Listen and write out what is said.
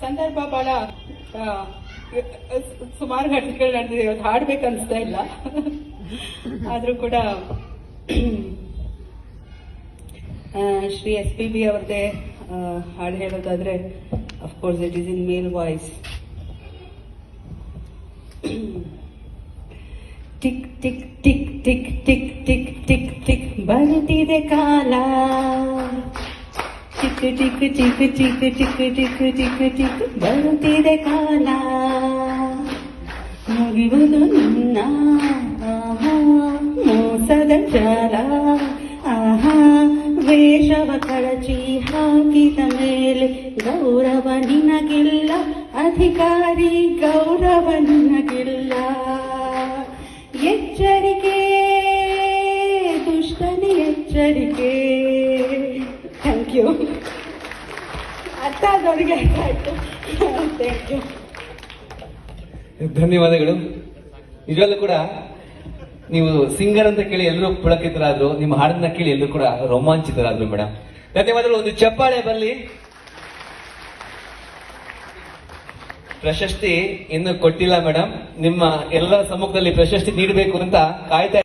ಸಂದರ್ಭ ಬಹಳ ಸುಮಾರು ಘಟನೆಗಳು ನಡೆದಿದೆ. ಇವತ್ತು ಹಾಡ್ಬೇಕು ಅನಿಸ್ತಾ ಇಲ್ಲ. ಆದ್ರೂ ಕೂಡ ಶ್ರೀ ಎಸ್ ಪಿ ಬಿ ಅವ್ರದ್ದೇ ಹಾಡು ಹೇಳೋದಾದ್ರೆ of course it is in male voice tick tick tick tick tick tick tick tick, ಬರುತ್ತಿದೆ ಕಾಲ. Tick tick tick tick tick tick tick tick ಬರುತ್ತಿದೆ ಕಾಲ ಮುಗಿಯುವುದು ನಿನ್ನ ಮೋಸದ ಜಾಲ ಆಹಾ ವೇಷವ ಕಳಚಿ ಹಾಕಿದ ಮೇಲೆ ಗೌರವ ನಿನಗಿಲ್ಲ ಅಧಿಕಾರಿ ಗೌರವ ನಿನಗಿಲ್ಲ ಎಚ್ಚರಿಕೆ ದುಷ್ಟನಿ ಎಚ್ಚರಿಕೆ ಥ್ಯಾಂಕ್ ಯು ಧನ್ಯವಾದಗಳು. ನಿಜವಲ್ಲೂ ಕೂಡ ನೀವು ಸಿಂಗರ್ ಅಂತ ಕೇಳಿ ಎಲ್ಲರೂ ಪುಳಕಿತರಾದ್ರು, ನಿಮ್ಮ ಹಾಡನ್ನ ಕೇಳಿ ಎಲ್ಲರೂ ಕೂಡ ರೋಮಾಂಚಿತರಾದ್ರು ಮೇಡಮ್ ಧನ್ಯವಾದಗಳು. ಒಂದು ಚಪ್ಪಾಳೆ ಬರಲಿ. ಪ್ರಶಸ್ತಿ ಇನ್ನು ಕೊಟ್ಟಿಲ್ಲ ಮೇಡಮ್ ನಿಮ್ಮ ಎಲ್ಲರ ಸಮ್ಮುಖದಲ್ಲಿ ಪ್ರಶಸ್ತಿ ನೀಡಬೇಕು ಅಂತ ಕಾಯ್ತಾ